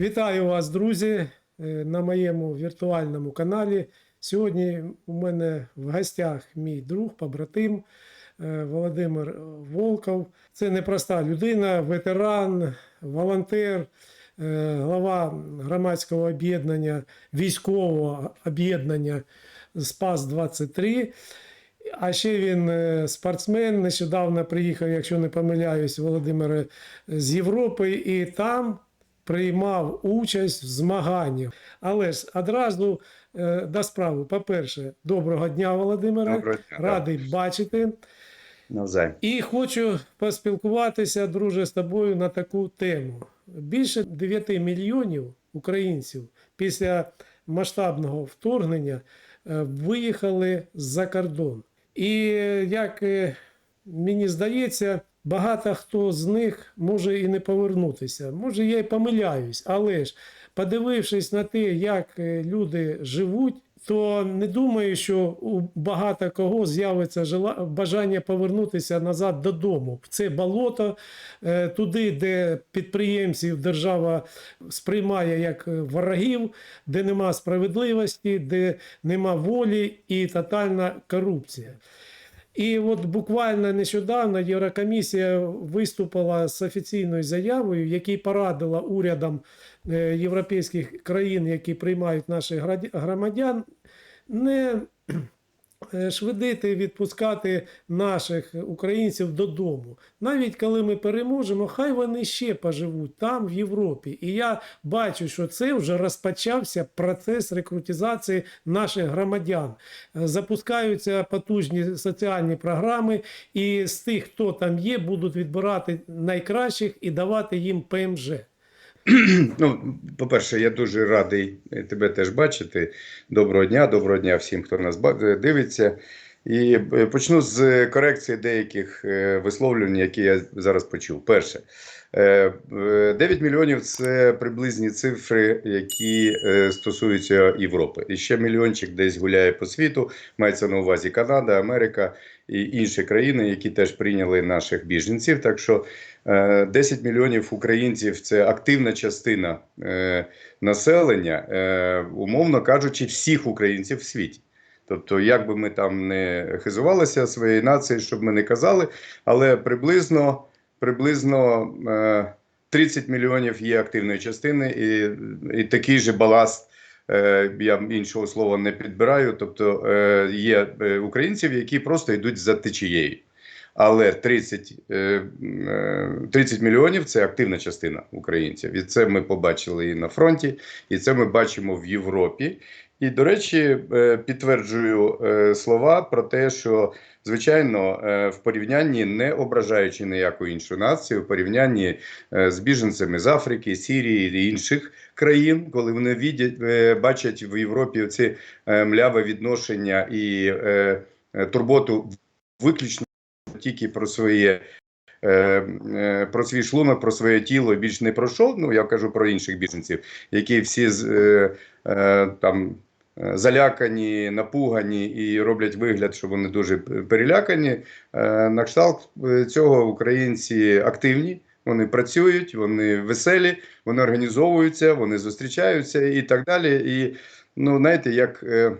Вітаю вас, друзі, е, на моєму віртуальному каналі. Сьогодні у мене в гостях мій друг, побратим е, Володимир Волков. Це непроста людина, ветеран, волонтер, е, глава громадського об'єднання, військового об'єднання Спас 23 а ще він спортсмен. Нещодавно приїхав, якщо не помиляюсь, Володимир з Європи, і там приймав участь в змаганнях. Але ж одразу е, до справи. По-перше, доброго дня, Володимире. Доброго дня. Радий бачити. Навзаєм. І хочу поспілкуватися, друже, з тобою на таку тему. Більше 9 мільйонів українців після масштабного вторгнення е, виїхали за кордон. І як е, мені здається, багато хто з них може і не повернутися. Може, я й помиляюсь, але ж подивившись на те, як е, люди живуть, то не думаю, що у багато кого з'явиться бажання повернутися назад додому в це болото, е, туди, де підприємців держава сприймає як е, ворогів, де нема справедливості, де нема волі і тотальна корупція. І от буквально нещодавно Єврокомісія виступила з офіційною заявою, якій порадила урядам е, європейських країн, які приймають наших громадян, не швидити відпускати наших українців додому. Навіть коли ми переможемо, хай вони ще поживуть там, в Європі. І я бачу, що це вже розпочався процес рекрутизації наших громадян. Е, Запускаються потужні соціальні програми, і з тих, хто там є, будуть відбирати найкращих і давати їм ПМЖ. Ну, по-перше, я дуже радий тебе теж бачити. Доброго дня, доброго дня всім, хто нас дивиться. І е, почну з корекції деяких е, висловлювань, які я зараз почув. Перше, е, е, 9 мільйонів це приблизні цифри, які стосуються Європи. І ще мільйончик десь гуляє по світу. Мається на увазі Канада, Америка і інші країни, які теж прийняли наших біженців. Так що Е, 10 мільйонів українців це активна частина е, населення, е, умовно кажучи, всіх українців в світі. Тобто, як би ми там не хизувалися своєю нацією, щоб ми не казали, але приблизно, приблизно е, 30 мільйонів є активної частини, і, і такий же баласт. Е, Я іншого слова не підбираю. Тобто е, є е, українців, які просто йдуть за течією. Але 30, е, е, 30 мільйонів це активна частина українців. І це ми побачили і на фронті, і це ми бачимо в Європі. І, до речі, підтверджую слова про те, що звичайно, е, в порівнянні не ображаючи ніяку іншу націю, в порівнянні е, з біженцями з Африки, Сірії і інших країн, коли вони відять, е, бачать в Європі ці мляве відношення і турботу виключно тільки про своє. Про свій шлунок, про своє тіло більш не про що. Ну я кажу про інших біженців, які всі з- там залякані, напугані і роблять вигляд, що вони дуже перелякані. Е, На кшталт е, цього українці активні. Вони працюють, вони веселі, вони організовуються, вони зустрічаються і так далі. І ну, знаєте, як е, е,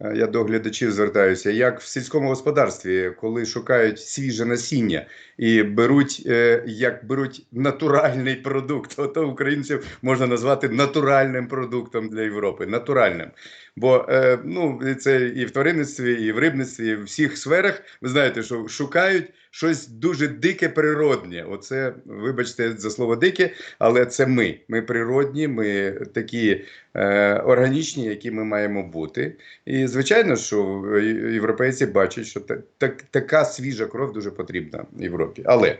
я до глядачів звертаюся, як в сільському господарстві, коли шукають свіже насіння і беруть, е, як беруть натуральний продукт, то українців можна назвати натуральним продуктом для Європи. Натуральним. Бо е, ну, це і в тваринництві, і в рибництві, і в всіх сферах, ви знаєте, що шукають щось дуже дике природнє. Оце, вибачте за слово дике, але це ми. Ми природні, ми такі е, органічні, які ми маємо бути. І звичайно, що європейці бачать, що та, так, така свіжа кров дуже потрібна Європі. Але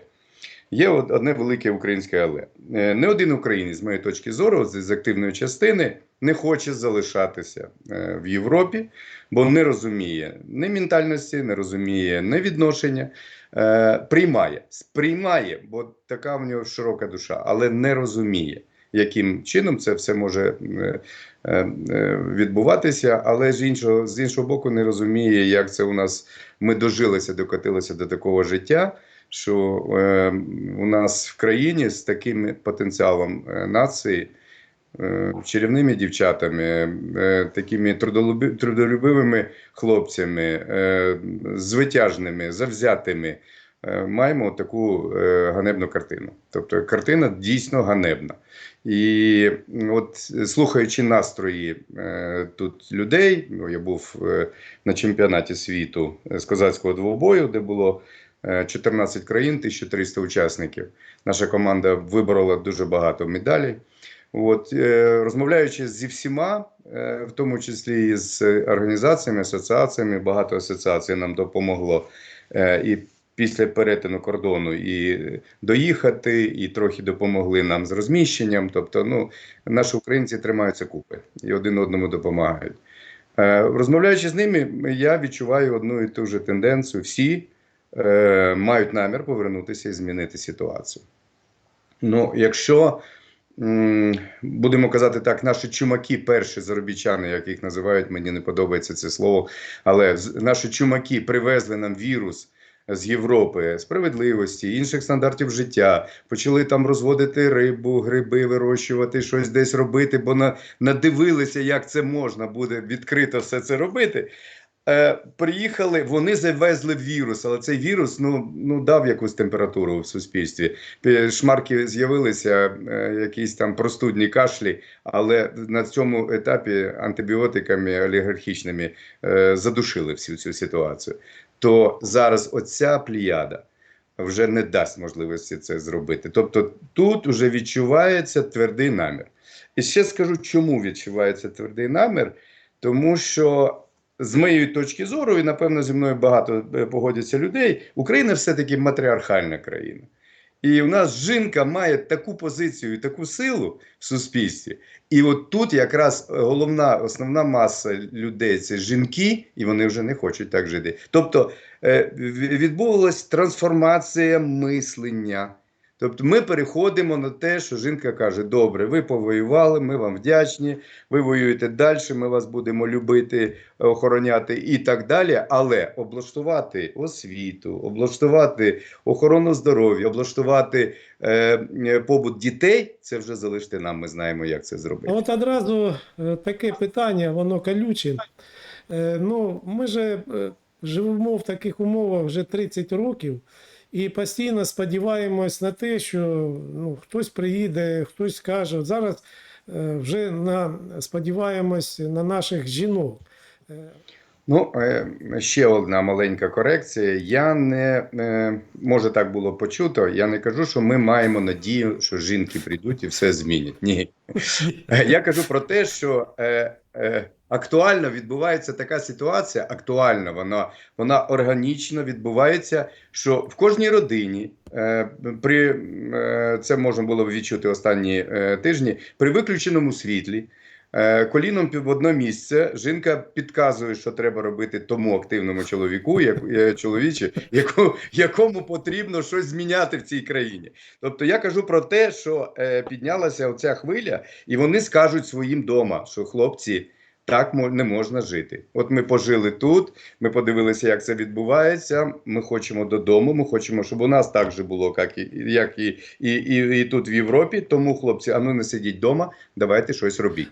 є одне велике українське але. Е, Не один українець, з моєї точки зору, з активної частини, не хоче залишатися е, в Європі, бо не розуміє ні ментальності, не розуміє ні відношення. Е, Приймає, сприймає, бо така в нього широка душа, але не розуміє, яким чином це все може е, відбуватися, але з іншого, з іншого боку, не розуміє, як це у нас ми дожилися, докотилися до такого життя, що е, у нас в країні з таким потенціалом нації чарівними дівчатами, е, такими трудолюбивими хлопцями, е, звитяжними, завзятими. е, Маємо таку е, ганебну картину. Тобто картина дійсно ганебна. І от слухаючи настрої е, тут людей, я був е, на чемпіонаті світу з козацького двобою, де було е, 14 країн, 1300 учасників. Наша команда виборола дуже багато медалей. От, е, розмовляючи зі всіма, е, в тому числі і з організаціями, асоціаціями, багато асоціацій нам допомогло. Е, і після перетину кордону і доїхати, і трохи допомогли нам з розміщенням. Тобто, ну, наші українці тримаються купи і один одному допомагають. Розмовляючи з ними, я відчуваю одну і ту ж тенденцію. Всі мають намір повернутися і змінити ситуацію. Ну, якщо будемо казати так, наші чумаки, перші заробітчани, як їх називають, мені не подобається це слово, але наші чумаки привезли нам вірус з Європи, справедливості, інших стандартів життя, почали там розводити рибу, гриби вирощувати, щось десь робити, бо на, надивилися, як це можна буде відкрито все це робити. Е, приїхали, вони завезли вірус, але цей вірус ну, ну, дав якусь температуру в суспільстві. Шмарки з'явилися, е, якісь там простудні кашлі, але на цьому етапі антибіотиками олігархічними е, задушили всю цю ситуацію. То зараз оця пліяда вже не дасть можливості це зробити. Тобто тут вже відчувається твердий намір. І ще скажу, чому відчувається твердий намір, тому що з моєї точки зору, і напевно зі мною багато е, погодяться людей, Україна все-таки матріархальна країна. І у нас жінка має таку позицію і таку силу в суспільстві. І от тут якраз головна, основна маса людей це жінки, і вони вже не хочуть так жити. Тобто е, відбувалась трансформація мислення. Тобто ми переходимо на те, що жінка каже: добре, ви повоювали, ми вам вдячні, ви воюєте далі, ми вас будемо любити, охороняти і так далі. Але облаштувати освіту, облаштувати охорону здоров'я, облаштувати е, е, побут дітей це вже залиште нам. Ми знаємо, як це зробити. От одразу е, таке питання, воно колюче. Е, Ну, ми же живемо в таких умовах вже 30 років і постійно сподіваємось на те, що ну, хтось приїде, хтось скаже. Зараз е, вже на, сподіваємось на наших жінок. Е, Ну, е, ще одна маленька корекція. Я не може так було почуто. Я не кажу, що ми маємо надію, що жінки прийдуть і все змінять. Ні. Я кажу про те, що актуально відбувається така ситуація. Актуально вона, вона органічно відбувається, що в кожній родині е, при е, це можна було відчути останні е, тижні при виключеному світлі. Е, Коліном в одне місце жінка підказує, що треба робити тому активному чоловіку, як е, чоловічі, яку, якому потрібно щось зміняти в цій країні. Тобто я кажу про те, що е, піднялася оця хвиля, і вони скажуть своїм дома, що хлопці. Так не можна жити. От ми пожили тут, ми подивилися, як це відбувається. Ми хочемо додому. Ми хочемо, щоб у нас так же було, як і, як і, і, і, і тут в Європі. Тому, хлопці, ану не сидіть вдома, давайте щось робіть.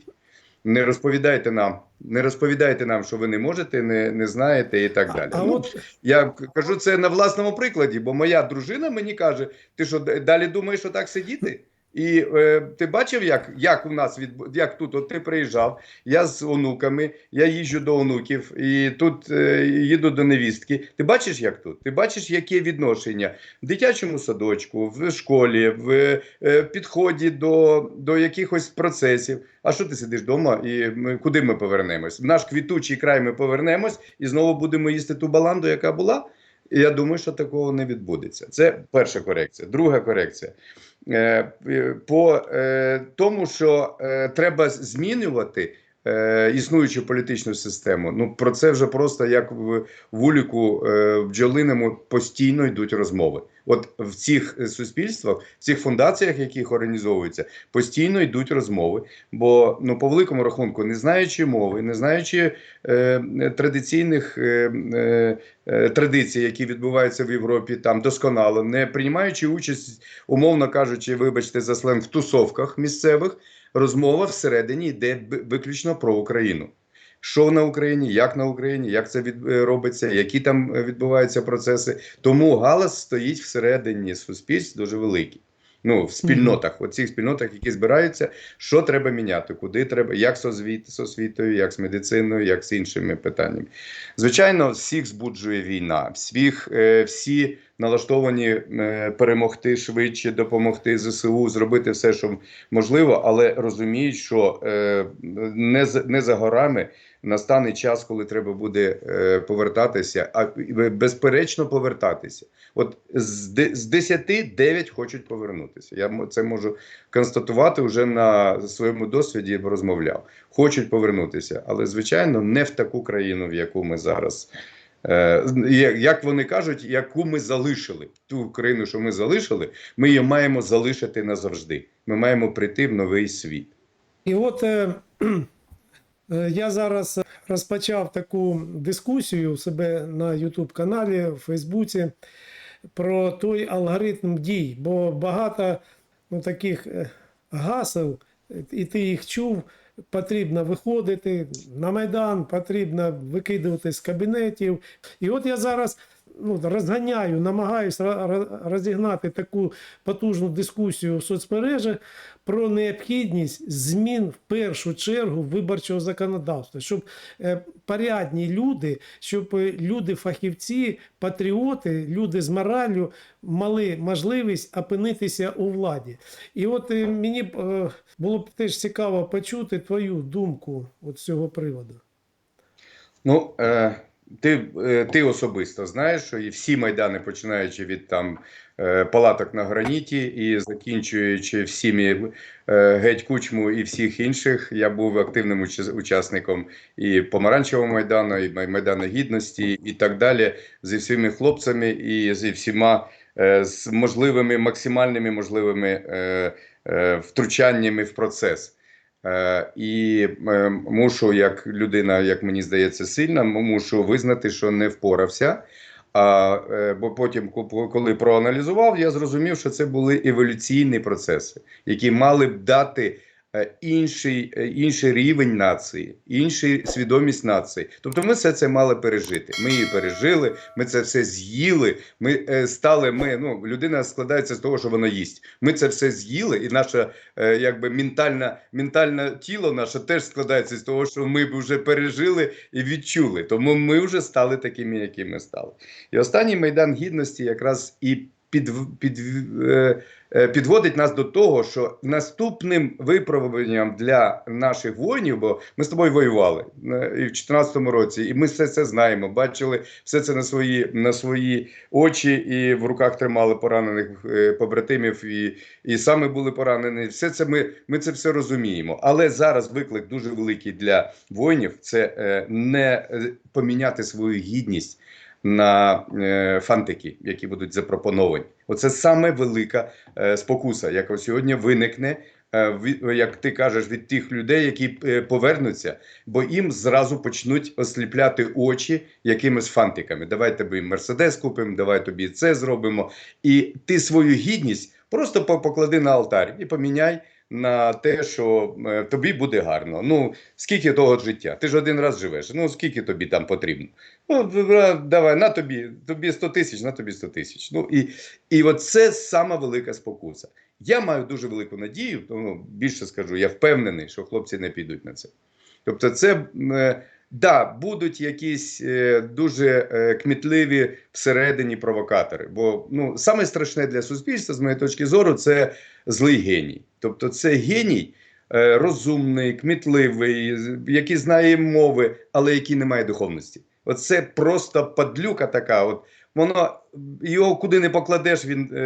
Не розповідайте нам, не розповідайте нам, що ви не можете, не, не знаєте і так далі. А Ну, от я кажу це на власному прикладі, бо моя дружина мені каже: ти що далі думаєш, що так сидіти? І е, ти бачив, як, як у нас від як тут? От ти приїжджав, я з онуками, я їжджу до онуків, і тут е, їду до невістки. Ти бачиш, як тут? Ти бачиш, яке відношення в дитячому садочку, в школі, в е, підході до, до якихось процесів. А що ти сидиш вдома і ми, куди ми повернемось? В наш квітучий край ми повернемось і знову будемо їсти ту баланду, яка була. Я думаю, що такого не відбудеться. Це перша корекція. Друга корекція. Е, е, по е, тому, що треба змінювати існуючу політичну систему. Ну про це вже просто як в вуліку е, бджолиному постійно йдуть розмови. От в цих е, суспільствах, в цих фундаціях, яких організовуються, постійно йдуть розмови. Бо ну по великому рахунку, не знаючи мови, не знаючи е, традиційних е, е, е, традицій, які відбуваються в Європі, там досконало, не приймаючи участь, умовно кажучи, вибачте за сленг, в тусовках місцевих. Розмова всередині йде виключно про Україну. Що на Україні, як на Україні, як це від, е, робиться, які там е, відбуваються процеси. Тому галас стоїть всередині суспільств дуже великий. Ну, в спільнотах, у цих спільнотах, які збираються, що треба міняти, куди треба, як з освітою, як з медициною, як з іншими питаннями. Звичайно, всіх збуджує війна, всіх, е, всі налаштовані е, перемогти швидше, допомогти ЗСУ, зробити все, що можливо, але розуміють, що е, не, не за горами настане час, коли треба буде е, повертатися, а безперечно повертатися. От з, де- з 10 9 хочуть повернутися. Я це можу констатувати вже на своєму досвіді розмовляв. Хочуть повернутися, але звичайно не в таку країну, в яку ми зараз. Е, як- вони кажуть, яку ми залишили, ту країну, що ми залишили, ми її маємо залишити назавжди. Ми маємо прийти в новий світ. І от е, е, я зараз розпочав таку дискусію у себе на YouTube каналі, в Фейсбуці про той алгоритм дій, бо багато ну, таких е, гасел, і ти їх чув. Потрібно виходити на майдан, потрібно викидувати з кабінетів. І от я зараз ну, розганяю, намагаюся розігнати таку потужну дискусію в соцмережах про необхідність змін в першу чергу виборчого законодавства, щоб е, порядні люди, щоб е, люди-фахівці, патріоти, люди з мораллю мали можливість опинитися у владі. І от е, мені було б теж цікаво почути твою думку з цього приводу. Ну, ти, е, ти особисто знаєш, що і всі майдани, починаючи від там е, палаток на граніті і закінчуючи всіми е, геть кучму і всіх інших, я був активним учасником і помаранчевого майдану, і Май- майдану гідності, і так далі, зі всіми хлопцями і зі всіма з можливими максимальними можливими втручаннями в процес. Е, і е, мушу, як людина, як мені здається, сильна, мушу визнати, що не впорався. А, е, бо потім, коли проаналізував, я зрозумів, що це були еволюційні процеси, які мали б дати інший, е, інший рівень нації, іншу свідомість нації. Тобто ми все це мали пережити. Ми її пережили, ми це все з'їли. Ми е, стали. Ми ну людина складається з того, що вона їсть. Ми це все з'їли, і наша е, якби ментальна, ментальне тіло наше теж складається з того, що ми вже пережили і відчули. Тому ми вже стали такими, які ми стали. І останній майдан гідності якраз і під, під, е, е, підводить нас до того, що наступним випробуванням для наших воїнів, бо ми з тобою воювали е, і в 2014 році, і ми все це знаємо, бачили все це на свої, на свої очі, і в руках тримали поранених е, побратимів, і, і саме були поранені. Все це ми, ми це все розуміємо. Але зараз виклик дуже великий для воїнів це е, не е, поміняти свою гідність на е, фантики, які будуть запропоновані. Оце саме велика е, спокуса, яка сьогодні виникне. е, Як ти кажеш, від тих людей, які повернуться, бо їм зразу почнуть осліпляти очі якимись фантиками. Давай тобі мерседес купимо, давай тобі це зробимо. І ти свою гідність просто поклади на алтарь і поміняй на те, що е, тобі буде гарно. Ну скільки того життя? Ти ж один раз живеш. Ну скільки тобі там потрібно? Ну, давай, на тобі, тобі 100 тисяч, на тобі 100 тисяч. Ну і, і оце сама велика спокуса. Я маю дуже велику надію, тому більше скажу, я впевнений, що хлопці не підуть на це. Тобто, це е, да, будуть якісь е, дуже е, кмітливі всередині провокатори. Бо ну, саме страшне для суспільства, з моєї точки зору, це злий геній. Тобто, це геній. е, Розумний, кмітливий, який знає мови, але який не має духовності. Оце просто падлюка така. От воно його куди не покладеш, він е,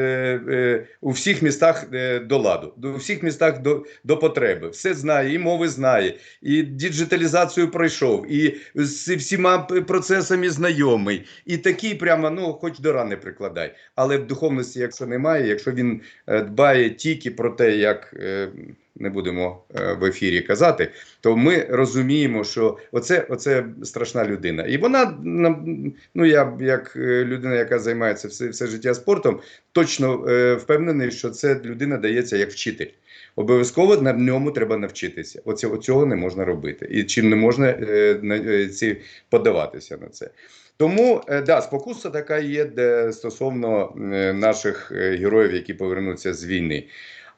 е, у всіх містах е, до ладу, у всіх містах до, до потреби. Все знає, і мови знає, і діджиталізацію пройшов, і з всіма процесами знайомий. І такий прямо, ну, хоч до рани прикладай. Але в духовності, якщо немає, якщо він е, дбає тільки про те, як. Е, не будемо е, в ефірі казати, то ми розуміємо, що оце, оце страшна людина. І вона ну я як е, людина, яка займається все, все життя спортом, точно е, впевнений, що це людина дається як вчитель. Обов'язково на ньому треба навчитися. Оцього цього не можна робити. І чим не можна е, на, е, ці, подаватися на це. Тому да, спокуса така є де стосовно наших героїв, які повернуться з війни.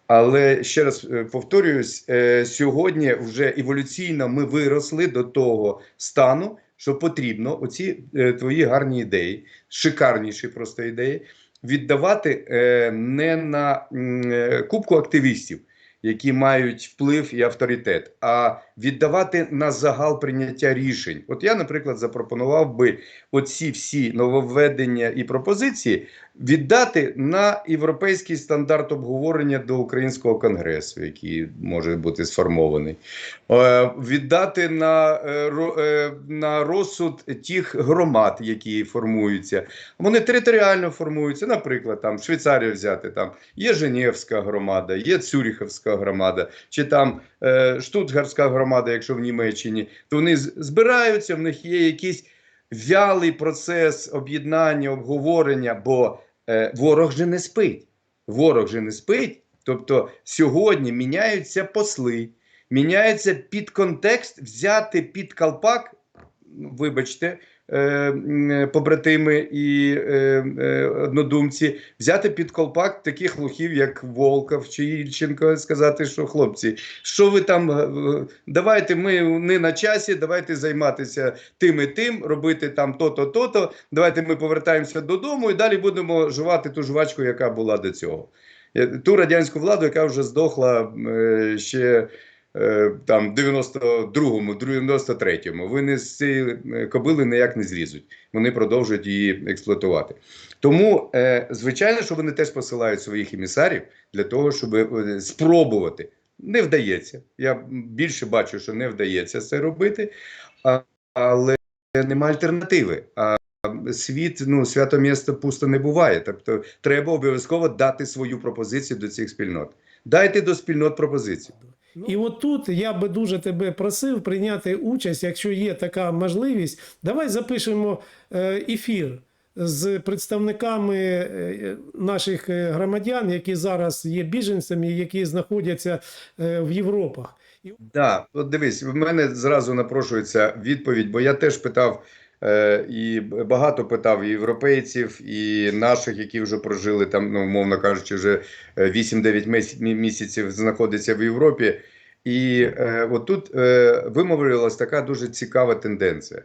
Але ще раз е, повторююсь, е, сьогодні вже еволюційно ми виросли до того стану, що потрібно оці е, твої гарні ідеї, шикарніші просто ідеї, віддавати не на кубку активістів, які мають вплив і авторитет, а віддавати на загал прийняття рішень. От я, наприклад, запропонував би оці всі нововведення і пропозиції віддати на європейський стандарт обговорення до українського конгресу, який може бути сформований, Е, віддати на, е, е, на розсуд тих громад, які формуються. Вони територіально формуються. Наприклад, там Швейцарію взяти, там є Женевська громада, є Цюріховська громада, чи там Штутгарська громада, якщо в Німеччині, то вони збираються, в них є якийсь вялий процес об'єднання, обговорення, бо е, ворог же не спить. Ворог же не спить. Тобто сьогодні міняються посли, міняється під контекст, взяти під колпак, ну, вибачте, е, побратими і е, е, однодумці, взяти під колпак таких лохів, як Волков чи Ільченко, сказати, що хлопці, що ви там, е, давайте ми не на часі, давайте займатися тим і тим, робити там то-то, то-то, давайте ми повертаємося додому і далі будемо жувати ту жвачку, яка була до цього. Е, Ту радянську владу, яка вже здохла е, ще е, там 92-му, 93-му. Вони з цієї е, кобили ніяк не злізуть. Вони продовжують її експлуатувати. Тому, е, звичайно, що вони теж посилають своїх емісарів для того, щоб е, спробувати. Не вдається. Я більше бачу, що не вдається це робити, але немає альтернативи. А світ, ну, свято місто пусто не буває. Тобто, треба обов'язково дати свою пропозицію до цих спільнот. Дайте до спільнот пропозицію. І от тут я би дуже тебе просив прийняти участь, якщо є така можливість. Давай запишемо е, ефір з представниками е, наших е, громадян, які зараз є біженцями, які знаходяться в Європах. Да, от дивись, в мене зразу напрошується відповідь, бо я теж питав і багато питав і європейців, і наших, які вже прожили там, ну, умовно кажучи, вже е, 8-9 місяців знаходяться в Європі. І е, от тут е, вимовлювалася така дуже цікава тенденція.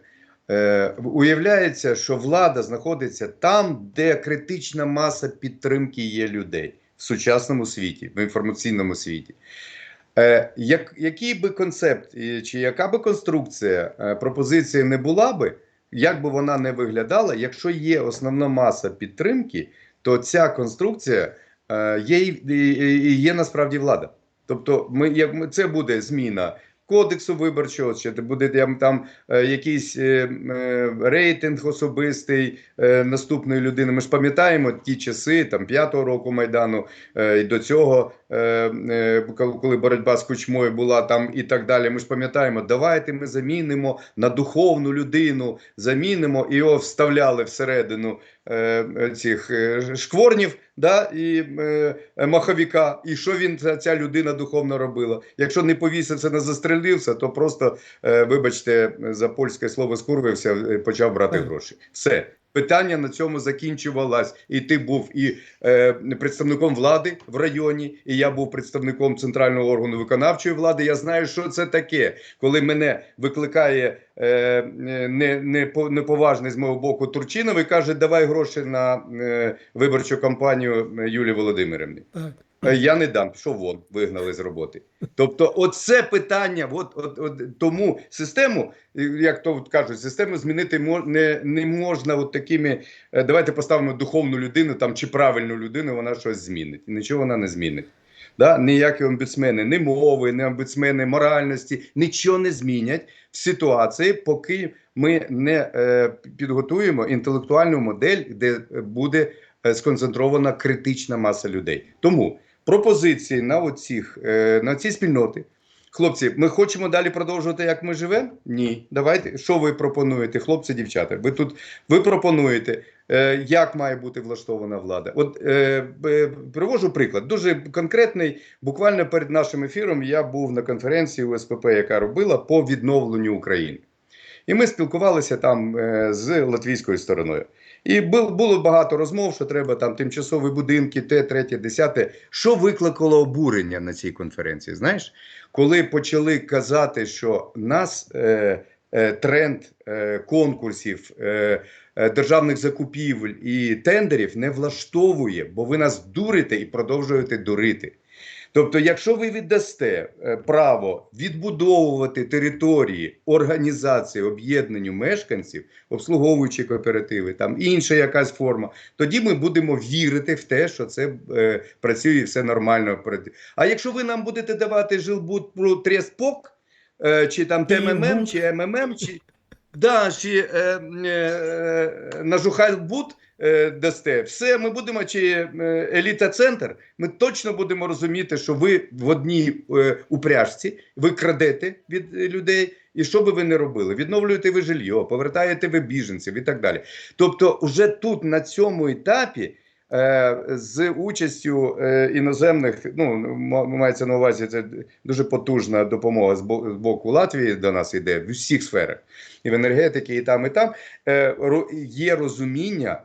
Е, уявляється, що влада знаходиться там, де критична маса підтримки є людей в сучасному світі, в інформаційному світі. Е, як, який би концепт чи яка би конструкція е, пропозиції не була би, як би вона не виглядала, якщо є основна маса підтримки, то ця конструкція е, є, є насправді влада. Тобто, ми, як це буде зміна кодексу виборчого, чи буде там, там е, якийсь е, е, рейтинг особистий наступної людини. Ми ж пам'ятаємо ті часи, там п'ятого року майдану, і до цього, коли- боротьба з кучмою була там і так далі. Ми ж пам'ятаємо, давайте ми замінимо на духовну людину, замінимо і його вставляли всередину цих е, шкворнів, да, і е, е, маховіка. І що він ця, ця людина духовно робила? Якщо не повісився, не застрелився, то просто, е, вибачте, за польське слово скурвився, е, почав брати гроші. Все. Питання на цьому закінчувалось. І ти був і е, представником влади в районі, і я був представником центрального органу виконавчої влади. Я знаю, що це таке, коли мене викликає е, не, не, по- неповажний з мого боку Турчинов і каже: давай гроші на е, виборчу кампанію Юлії Володимирівни. Так. Е, Я не дам, що вон вигнали з роботи. Тобто, оце питання. От, от, от тому систему, як то кажуть, систему змінити не, не можна от такими. е, Давайте поставимо духовну людину там чи правильну людину, вона щось змінить. Нічого вона не змінить. Да? Ніякі омбудсмени, ні мови, ні омбудсмени моральності нічого не змінять в ситуації, поки ми не е, підготуємо інтелектуальну модель, де буде е, сконцентрована критична маса людей. Тому пропозиції на оцих, е, на ці спільноти Хлопці, ми хочемо далі продовжувати, як ми живемо? Ні. Давайте. Що ви пропонуєте, хлопці, дівчата? Ви тут ви пропонуєте, е, як має бути влаштована влада? От е, е, привожу приклад, дуже конкретний. Буквально перед нашим ефіром я був на конференції у СПП, яка робила по відновленню України. І ми спілкувалися там е, з латвійською стороною. І бу- було багато розмов, що треба там тимчасові будинки, те, третє, десяте. Що викликало обурення на цій конференції? Знаєш, коли почали казати, що нас е, е, тренд е, конкурсів, е, е, державних закупівель і тендерів не влаштовує, бо ви нас дурите і продовжуєте дурити. Тобто, якщо ви віддасте е, право відбудовувати території організації об'єднанню мешканців, обслуговуючи кооперативи, там інша якась форма, тоді ми будемо вірити в те, що це е, працює і все нормально. А якщо ви нам будете давати жилбуд про трєспок, е, чи там ТММ, чи МММ, чи, да, чи е, е, нажухальбуд е, дасте, все, ми будемо, чи е, еліта-центр, ми точно будемо розуміти, що ви в одній е, упряжці, ви крадете від е, людей, і що би ви не робили? Відновлюєте ви жилье, повертаєте ви біженців і так далі. Тобто, вже тут на цьому етапі. Е, З участю е, іноземних, ну мається на увазі, це дуже потужна допомога з бо- з боку Латвії до нас йде в усіх сферах, і в енергетиці, і там, і там. Е, є розуміння.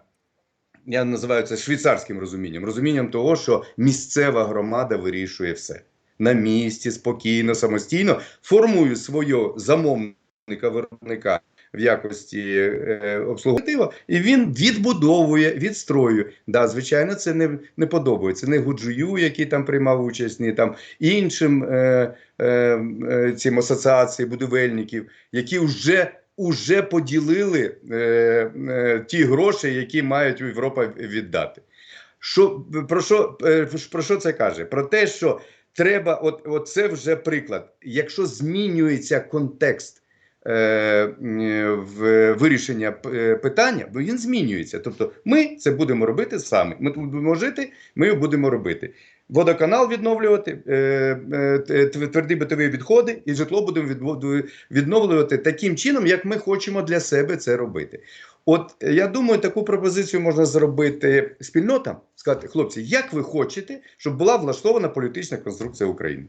Я називаю це швейцарським розумінням, розумінням того, що місцева громада вирішує все. На місці, спокійно, самостійно формує свого замовника виробника в якості е, обслуговування, і він відбудовує, відстроює. Да, звичайно, це не, не подобається. Не Гуджую, який там приймав участь, ні там іншим е, е, е, цим асоціації будівельників, які вже уже поділили е, е, ті гроші, які мають Європа віддати. Що, про, що, е, про що це каже? Про те, що треба, от, от це вже приклад. Якщо змінюється контекст в вирішення е, питання, бо він змінюється. Тобто, ми це будемо робити самі. Ми тут будемо жити, ми його будемо робити. Водоканал відновлювати, е, е, тверді битові відходи, і житло будемо відновлювати таким чином, як ми хочемо для себе це робити. От е, я думаю, таку пропозицію можна зробити спільнотам, сказати, хлопці, як ви хочете, щоб була влаштована політична конструкція України?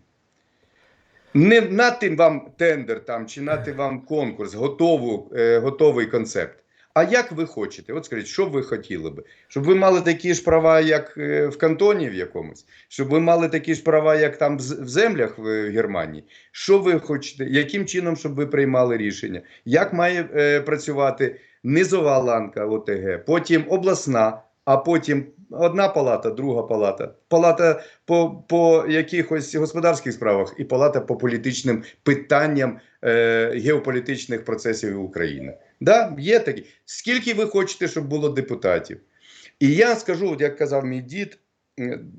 Не нати вам тендер там чи нати вам конкурс, готову, е, готовий концепт. А як ви хочете? От скажіть, що ви хотіли би? Щоб ви мали такі ж права, як е, в кантоні в якомусь, щоб ви мали такі ж права, як там в землях в е, Германії. Що ви хочете? Яким чином, щоб ви приймали рішення? Як має е, працювати низова ланка ОТГ, потім обласна, а потім одна палата, друга палата, палата по, по якихось господарських справах і палата по політичним питанням е, геополітичних процесів України. Да, є такі. Скільки ви хочете, щоб було депутатів? І я скажу, як казав мій дід,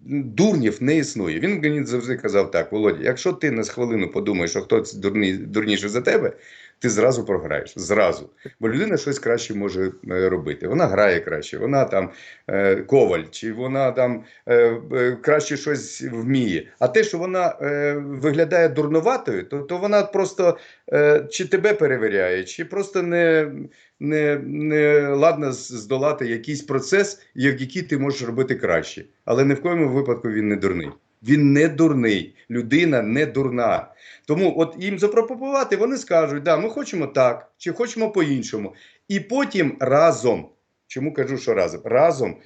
дурнів не існує. Він мені завжди казав так: Володя, якщо ти на хвилину подумаєш, що хтось дурний, дурніший за тебе, ти зразу програєш. Зразу. Бо людина щось краще може е, робити. Вона грає краще, вона там е, коваль, чи вона там е, краще щось вміє. А те, що вона виглядає дурноватою, то, то вона просто чи тебе перевіряє, чи просто не, не, не ладна здолати якийсь процес, як- який ти можеш робити краще. Але ні в коєму випадку він не дурний. Він не дурний, людина не дурна. Тому от їм запропонувати, вони скажуть, да, ми хочемо так, чи хочемо по-іншому. І потім разом, чому кажу, що разом, разом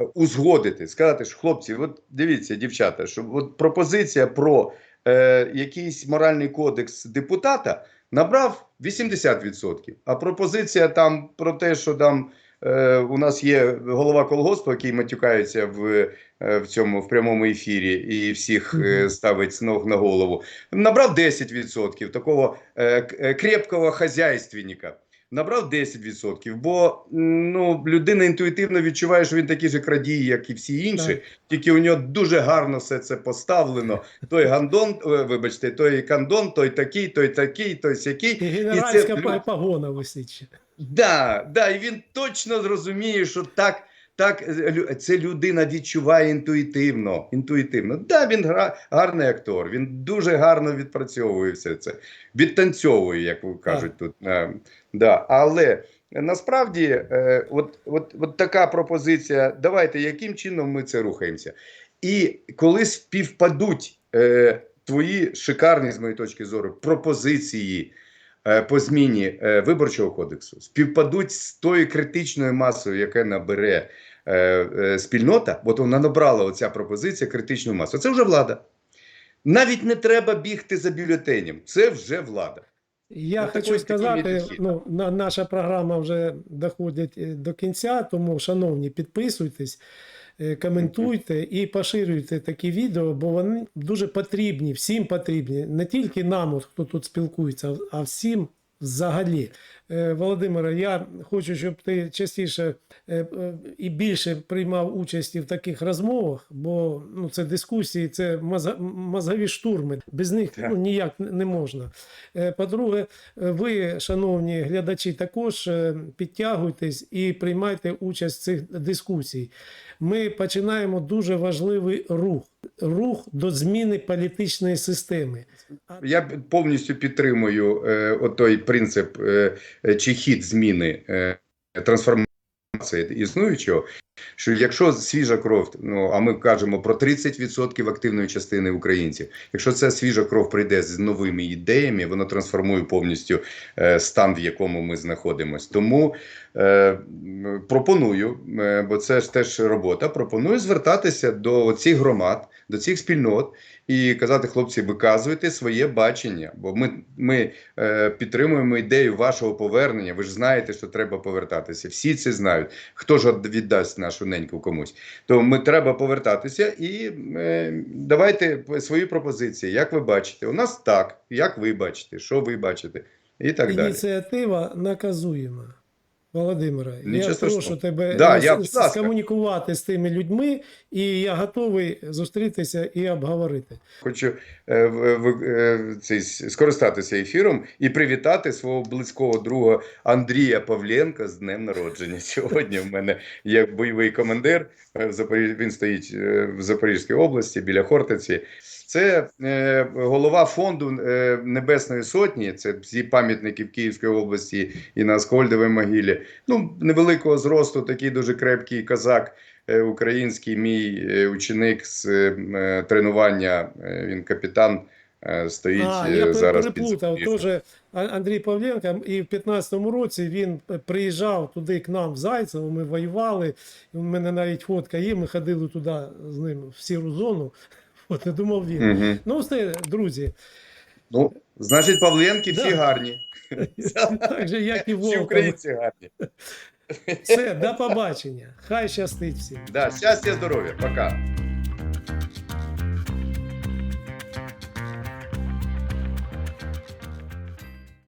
е, узгодити, сказати, що хлопці, от дивіться, дівчата, що от пропозиція про е, якийсь моральний кодекс депутата набрав 80%. А пропозиція там про те, що там у нас є голова колгоспу, який матюкається в, е, в цьому в прямому ефірі і всіх е, ставить з ног на голову, набрав 10% такого е, е, крепкого хазяйственника. Набрав 10%, бо ну, людина інтуїтивно відчуває, що він такий же крадій, як і всі інші, Так. тільки у нього дуже гарно все це поставлено. Той гандон, е, вибачте, той кандон, той такий, той такий, той сякий. І генеральська це- па- погона висить. Да, да, і він точно зрозуміє, що так, так е, це людина відчуває інтуїтивно. інтуїтивно. Да, він гра, гарний актор, він дуже гарно відпрацьовує все це, відтанцьовує, як кажуть тут. Е, да. Але насправді, е, от, от, от така пропозиція: давайте, яким чином ми це рухаємося? І коли співпадуть е, твої шикарні, з моєї точки зору, пропозиції е, по зміні е, виборчого кодексу, співпадуть з тою критичною масою, яка набере е, е, спільнота, от вона набрала оця пропозиція критичну масу. Це вже влада. Навіть не треба бігти за бюлетенем. Це вже влада. Я От хочу сказати, ну, на, наша програма вже доходить е, до кінця, тому, шановні, підписуйтесь, е, коментуйте і поширюйте такі відео, бо вони дуже потрібні, всім потрібні, не тільки нам, хто тут спілкується, а всім взагалі. Е, Володимире, я хочу, щоб ти частіше е, е, і більше приймав участі в таких розмовах, бо ну, це дискусії, це мозгові штурми. Без них ну, ніяк не можна. По-друге, ви, шановні глядачі, також підтягуйтесь і приймайте участь в цих дискусій. Ми починаємо дуже важливий рух рух до зміни політичної системи. Я повністю підтримую е, отой принцип е, чи хід зміни е, трансформації існуючого. Що якщо свіжа кров, ну а ми кажемо про 30% активної частини українців, якщо ця свіжа кров прийде з новими ідеями, воно трансформує повністю е, стан, в якому ми знаходимося. Тому е, пропоную, е, бо це ж теж робота. Пропоную звертатися до цих громад, до цих спільнот і казати, хлопці, виказуйте своє бачення, бо ми, ми е, підтримуємо ідею вашого повернення. Ви ж знаєте, що треба повертатися. Всі це знають. Хто ж віддасть нашу неньку комусь? То ми треба повертатися і е, давайте свої пропозиції. Як ви бачите? У нас так, як ви бачите, що ви бачите, і так далі. Ініціатива наказуєма. Володимире, я прошу тебе Да, е, я, скомунікувати з тими людьми, і я готовий зустрітися і обговорити. Хочу е, в- в- е, цей, скористатися ефіром і привітати свого близького друга Андрія Павленка з днем народження. Сьогодні в мене є бойовий командир. е, В Запоріж... Він стоїть е, в Запорізькій області біля Хортиці. Це е, голова фонду е, Небесної Сотні. Це всі пам'ятники в Київській області і на Аскольдовій могилі. Ну, невеликого зросту, такий дуже крепкий козак е, український, мій е, ученик з е, тренування. е, Він капітан. е, Стоїть А, я зараз під переплутав. Запоріжжям. Тоже Андрій Павленко, і в 15-му році він приїжджав туди к нам в Зайцево, ми воювали. У мене навіть фотка є, ми ходили туди з ним в сіру зону. От не думав він. Угу. Ну, все, друзі, Ну, значить, Павленки всі Да. гарні. так же, як і Всі українці гарні. Все, до побачення. Хай щастить всім. Да, щастя, здоров'я, пока.